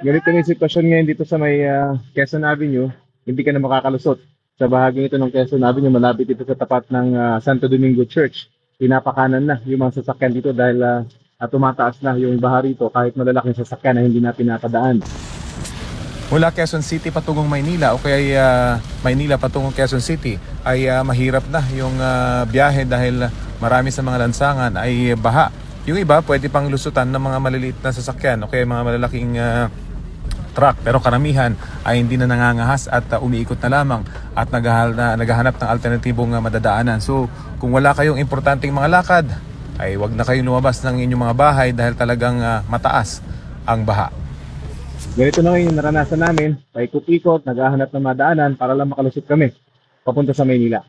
ganito na yung sitwasyon ngayon dito sa may ah, Quezon Avenue, hindi ka na makakalusot. Sa bahaging ito ng Quezon Avenue, malapit ito sa tapat ng ah, Santo Domingo Church. Pinapakanan na yung mga sasakyan dito dahil ah, ah, tumataas na yung baha rito kahit malalaking sasakyan na hindi na pinapadaan. Mula Quezon City patungong Maynila o kaya ah, Maynila patungong Quezon City ay ah, mahirap na yung ah, biyahe dahil marami sa mga lansangan ay baha. Yung iba pwede pang lusutan ng mga maliliit na sasakyan o kaya mga malalaking ah, truck pero karamihan ay hindi na nangangahas at ah, umiikot na lamang at naghahal na, naghahanap ng alternatibong ah, madadaanan. So kung wala kayong importanteng mga lakad ay wag na kayong lumabas ng inyong mga bahay dahil talagang ah, mataas ang baha. Ganito na ngayon naranasan namin, paikot-ikot, naghahanap ng madaanan para lang makalusot kami papunta sa Maynila.